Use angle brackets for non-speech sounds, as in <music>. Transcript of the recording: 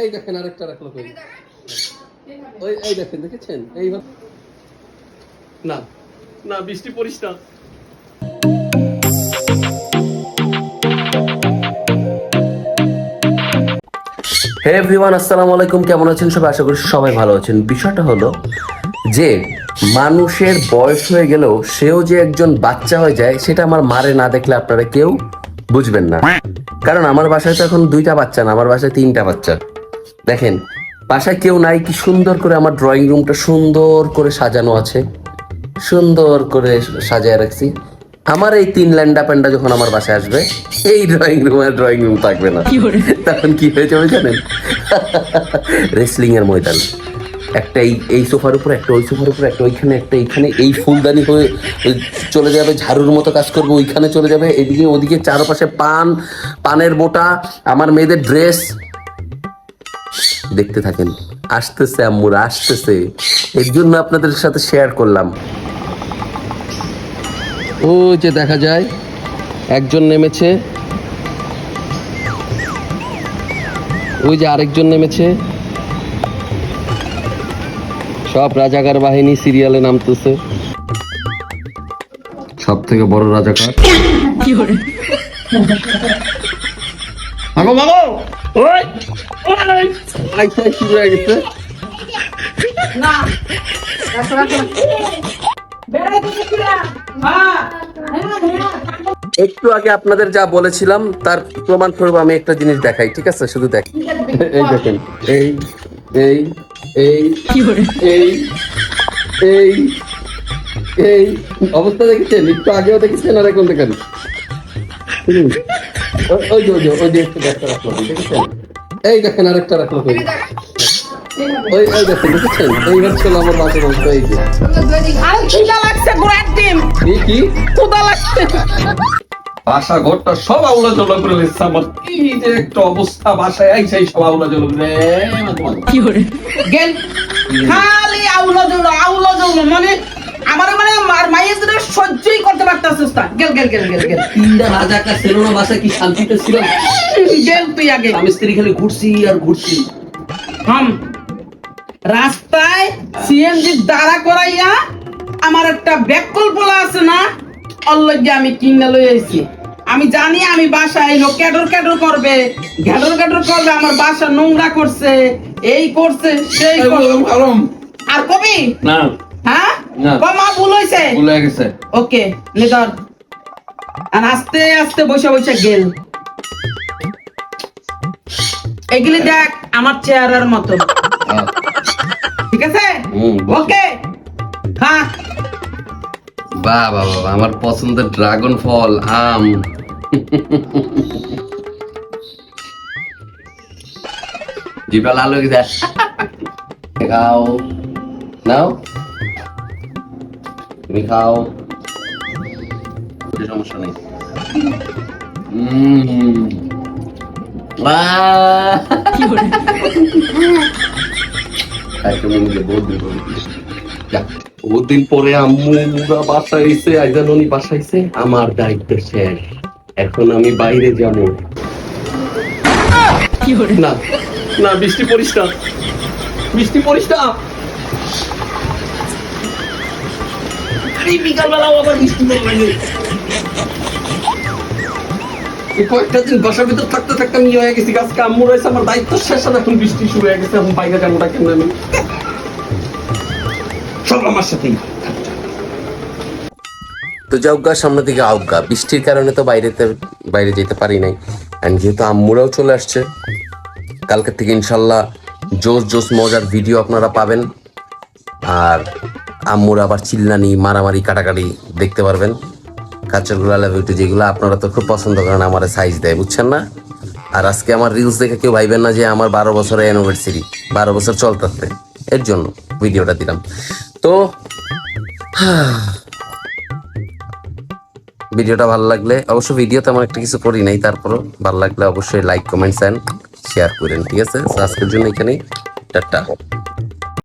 এই দেখেন আরেকটা রাখল কই? ওই, এই দেখেন, দেখেছেন? এই না না, বৃষ্টি পড়িস না। হে এভরিওয়ান, আসসালামু আলাইকুম। কেমন আছেন সবাই? আশা করি সবাই ভালো আছেন। বিষয়টা হলো যে, মানুষের বয়স হয়ে গেলেও সেও যে একজন বাচ্চা হয়ে যায়, সেটা আমার মারে না দেখলে আপনারা কেউ বুঝবেন না। কারণ আমার বাসায় তো এখন দুইটা বাচ্চা না আমার বাসায় তিনটা বাচ্চা। দেখেন বাসায় কেউ নাই কি সুন্দর করে আমার ড্রয়িং রুমটা সুন্দর করে সাজানো আছে। সুন্দর করে সাজিয়ে রাখছি। আমার এই তিন ল্যান্ডা প্যান্ডা যখন আমার বাসায় আসবে এই ড্রয়িং রুম আর ড্রয়িং রুম থাকবে না। তখন কি হয়ে যাবে জানেন? <laughs> রেসলিং এর ময়দান। একটা এই এই সোফার উপর, একটা ওই সোফার উপর, একটা ওইখানে, একটা এইখানে, এই ফুলদানি হয়ে চলে যাবে, ঝাড়ুর মতো কাজ করবে, ওইখানে চলে যাবে, এদিকে ওদিকে চারপাশে পান, পানের বোটা, আমার মেয়েদের ড্রেস। দেখতে থাকেন, আসতেছে আম্মুরা আসতেছে। এর জন্য আপনাদের সাথে শেয়ার করলাম। ও যে দেখা যায়, একজন নেমেছে। ওই যে আরেকজন নেমেছে। সব রাজাকার বাহিনী সিরিয়ালে নামতেছে। সব থেকে বড় রাজাকার। আগো মাগো! ওই! ওই আইসা শুরু হয়ে গেছে? একটু আগে আপনাদের যা বলেছিলাম তার প্রমাণ স্বরূপ আমি একটা জিনিস দেখাই ঠিক আছে? শুধু দেখ। এই দেখেন এই এই এই এই এই এই অবস্থা দেখেছেন একটু আগেও দেখেছেন আর এখন দেখেন। ওই- যে ওই যে ওই যে একটু রাখল দেখেছেন? এই দেখেন আরেকটা রাখল ওই ওই দেখেন দেখেছেন? এইবার ছিল আমার বাসের অবস্থা এই যে। আর খিদা লাগছে গোড়ার ডিম কি কি? ক্ষুদা লাগছে। বাসা ঘরটা সব আউলা জলা করে আমার কি যে একটা অবস্থা বাসায় আইসাই সব আউলা জলা করে গেল। খালি আউলো জৌলো আউলো জৌলো মানে আমার মানে আর জন্য সহ্যই করতে পারতাছিস না। গেল গেল গেল গেল গেল। তিনটা রাজাকা ছিল না বাসা কি শান্তিতে ছিল? গেল তুই আগে। আমি স্ত্রী খালি ঘুরছি আর ঘুরছি। হাম রাস্তায় সিএনজি দাঁড়া করাইয়া আমার একটা ব্যাকল পোলা আছে না? অল্লগে আমি কিনা লই আইছি। আমি জানি আমি বাসায় এলো ক্যাডর ক্যাডর করবে। ঘ্যাডর ক্যাডর করবে আমার বাসা নোংরা করছে। এই করছে সেই আর কবি? না। হ্যাঁ? না। মা ভুল হয়েছে ভুলে গেছে। ওকে নিদর আর আস্তে আস্তে বসে বসে গেল। এগুলি দেখ আমার চেহারার মতো। ঠিক আছে? হুম, ওকে। হ্যাঁ। বাহ বাহ আমার পছন্দের ড্রাগন ফল আম। লাল হয়ে গেছে খাও। নাও। তুমি খাও। কোনো সমস্যা নেই। বহুত দিন পরে। বাসায় আইছে আইজাননি বাসায় আইছে আমার দায়িত্ব শেষ। এখন আমি বাইরে যাব। না না, বৃষ্টি পড়িস না। বৃষ্টি পড়িস না। আবার বৃষ্টি কয়েকটা দিন বাসার ভিতর থাকতে থাকতে আমি হয়ে গেছি। গাছ কামড় রয়েছে, আমার দায়িত্ব শেষ, আর এখন বৃষ্টি শুরু হয়ে গেছে। এখন বাইরে কেন আমি। সব আমার সাথেই। তো যাওগা সামনে দিকে আউগা বৃষ্টির কারণে তো বাইরেতে, বাইরে যেতে পারি নাই। অ্যান্ড যেহেতু আম্মুরাও চলে আসছে কালকে থেকে ইনশাল্লাহ জোস জোস মজার ভিডিও আপনারা পাবেন। আর আম্মুর আবার চিল্লানি, মারামারি, কাটাকাটি দেখতে পারবেন। কাঁচাগুলো লাভ ইউটু যেগুলো আপনারা তো খুব পছন্দ করেন, আমার সাইজ দেয়, বুঝছেন না? আর আজকে আমার রিলস দেখে কেউ ভাইবেন না যে আমার বারো বছরের অ্যানিভার্সারি বারো বছর চল চলতে এর জন্য ভিডিওটা দিলাম। তো ভিডিওটা ভালো লাগলে অবশ্য ভিডিওতে আমার একটা কিছু করি নাই, তারপরও ভালো লাগলে অবশ্যই লাইক কমেন্টস অ্যান্ড শেয়ার করেন, ঠিক আছে? আজকের জন্য এখানেই, টাটা।